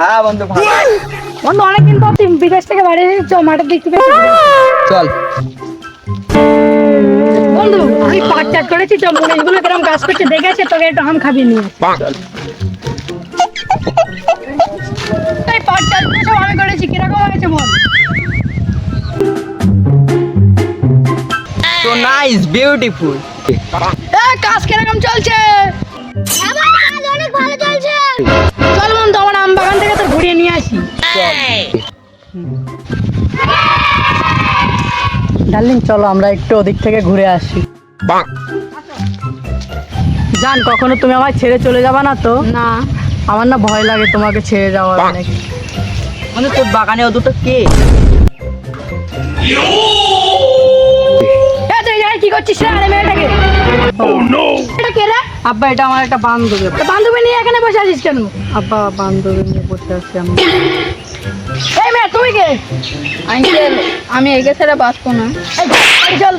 হ্যাঁ বন্ধু বন্ধু অনেকদিন পর তুই বিদেশ থেকে বাড়ি এসেছিস মাঠের। চল। বন্ধু আমি পাট চাষ করেছি তো মরিচগুলো কিরম গাছ করছে দেখেছে? তোকে একটু আম খাবি নিয়ে এই পাট চাষগুলো সব আমি করেছি কীরকম হয়েছে বল? তো নাইস বিউটিফুল কাজ কীরকম চলছে? ডার্লিং চলো আমরা একটু ওদিক থেকে ঘুরে আসি। জান কখনো তুমি আমায় ছেড়ে চলে যাবা না তো? না। আমার না ভয় লাগে তোমাকে ছেড়ে যাওয়ার অনেক মানে তোর বাগানে ও দুটো কে? এ, তুই এখানে কি করছিস রে আরে মেয়েটাকে? এটা কে রে? আব্বা এটা আমার একটা বান্ধবী। তো বান্ধবী নিয়ে এখানে বসে আছিস কেন? আব্বা বান্ধবী নিয়ে বসে আছি আমি। এই মেয়ে তুমি কে? আঙ্কেল আমি একে ছাড়া বাঁচবো না। চল।